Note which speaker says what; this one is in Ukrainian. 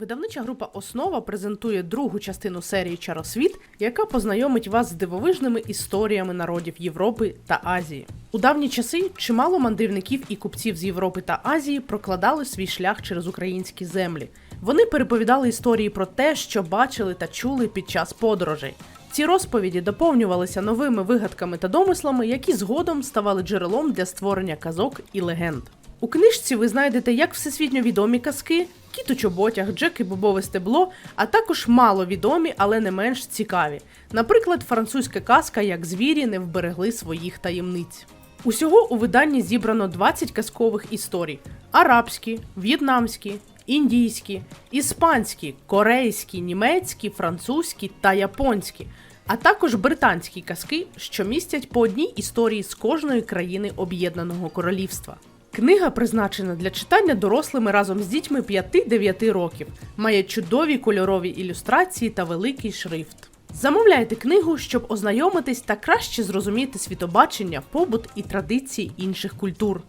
Speaker 1: Видавнича група Основа презентує другу частину серії Чаросвіт, яка познайомить вас з дивовижними історіями народів Європи та Азії. У давні часи чимало мандрівників і купців з Європи та Азії прокладали свій шлях через українські землі. Вони переповідали історії про те, що бачили та чули під час подорожей. Ці розповіді доповнювалися новими вигадками та домислами, які згодом ставали джерелом для створення казок і легенд. У книжці ви знайдете як всесвітньо відомі казки, кіт у чоботях, Джек і бобове стебло, а також маловідомі, але не менш цікаві. Наприклад, французька казка Як звірі не вберегли своїх таємниць. Усього у виданні зібрано 20 казкових історій: арабські, в'єтнамські, індійські, іспанські, корейські, німецькі, французькі та японські, а також британські казки, що містять по одній історії з кожної країни Об'єднаного Королівства. Книга призначена для читання дорослими разом з дітьми 5-9 років, має чудові кольорові ілюстрації та великий шрифт. Замовляйте книгу, щоб ознайомитись та краще зрозуміти світобачення, побут і традиції інших культур.